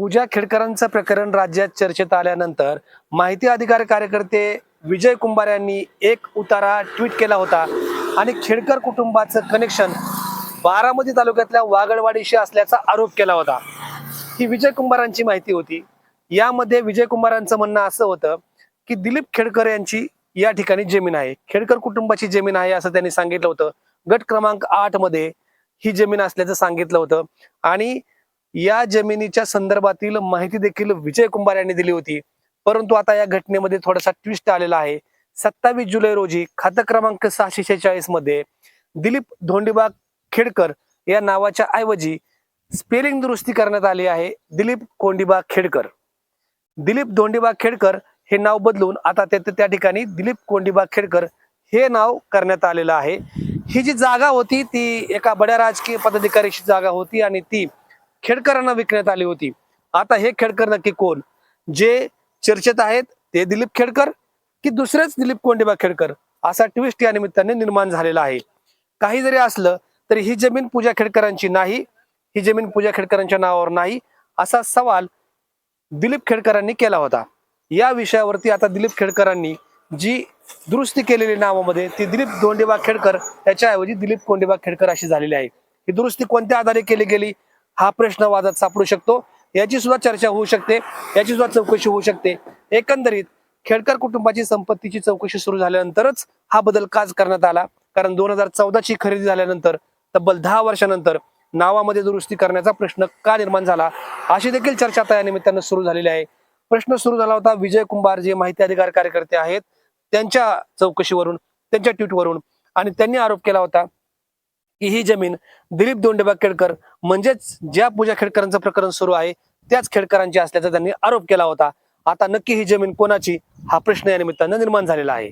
पूजा खेडकरांचं प्रकरण राज्यात चर्चेत आल्यानंतर माहिती अधिकार कार्यकर्ते विजय कुंभार यांनी एक उतारा ट्विट केला होता. आणि खेडकर कुटुंबाचं कनेक्शन बारामती तालुक्यातल्या वागडवाडीशी असल्याचा आरोप केला होता. ही विजय कुंभारांची माहिती होती. यामध्ये विजय कुंभारांचं म्हणणं असं होतं की दिलीप खेडकर यांची या ठिकाणी जमीन आहे. खेडकर कुटुंबाची जमीन आहे असं त्यांनी सांगितलं होतं. गट क्रमांक आठमध्ये ही जमीन असल्याचं सांगितलं होतं. आणि या जमिनीच्या संदर्भातील माहिती देखील विजय कुंभार यांनी दिली होती. परंतु आता या घटनेमध्ये थोडासा ट्विस्ट आलेला आहे. सत्तावीस जुलै रोजी खातं क्रमांक सहाशे शेहेचाळीसमध्ये दिलीप धोंडीबा खेडकर या नावाच्या ऐवजी स्पेलिंग दुरुस्ती करण्यात आली आहे. दिलीप कोंडीबा खेडकर. दिलीप धोंडीबा खेडकर हे नाव बदलून आता त्या त्या ठिकाणी दिलीप कोंडीबा खेडकर हे नाव करण्यात आलेलं आहे. ही जी जागा होती ती एका बड्या राजकीय पदाधिकारीची जागा होती आणि ती खेडकरांना विकण्यात आली होती. आता हे खेडकर नक्की कोण? जे चर्चेत आहेत ते दिलीप खेडकर की दुसरेच दिलीप कोंडीबा खेडकर? असा ट्विस्ट या निमित्ताने निर्माण झालेला आहे. काही जरी असलं तरी ही जमीन पूजा खेडकरांची नाही ही जमीन पूजा खेडकरांच्या नावावर नाही असा सवाल दिलीप खेडकरांनी केला होता. या विषयावरती आता दिलीप खेडकरांनी जी दुरुस्ती केलेली नावामध्ये ती दिलीप दोंडेबा खेडकर त्याच्याऐवजी दिलीप कोंडेबा खेडकर अशी झालेली आहे. ही दुरुस्ती कोणत्या आधारे केली गेली? हा प्रश्न वादात सापडू शकतो. याची सुद्धा चर्चा होऊ शकते. याची सुद्धा चौकशी होऊ शकते. एकंदरीत खेडकर कुटुंबाची संपत्तीची चौकशी सुरू झाल्यानंतरच हा बदल काच करण्यात आला. कारण दोन हजार चौदाची खरेदी झाल्यानंतर तब्बल दहा वर्षानंतर नावामध्ये दुरुस्ती करण्याचा प्रश्न का निर्माण झाला? अशी देखील चर्चा आता या निमित्तानं सुरू झालेली आहे. प्रश्न सुरू झाला होता विजय कुंभार जे माहिती अधिकार कार्यकर्ते आहेत त्यांच्या चौकशीवरून त्यांच्या ट्विटवरून. आणि त्यांनी आरोप केला होता की ही जमीन दिलीप दोंडेबा खेडकर म्हणजेच ज्या पूजा खेडकरांचं प्रकरण सुरू आहे त्याच खेडकरांची असल्याचा त्यांनी आरोप केला होता. आता नक्की ही जमीन कोणाची हा प्रश्न या निमित्तानं निर्माण झालेला आहे.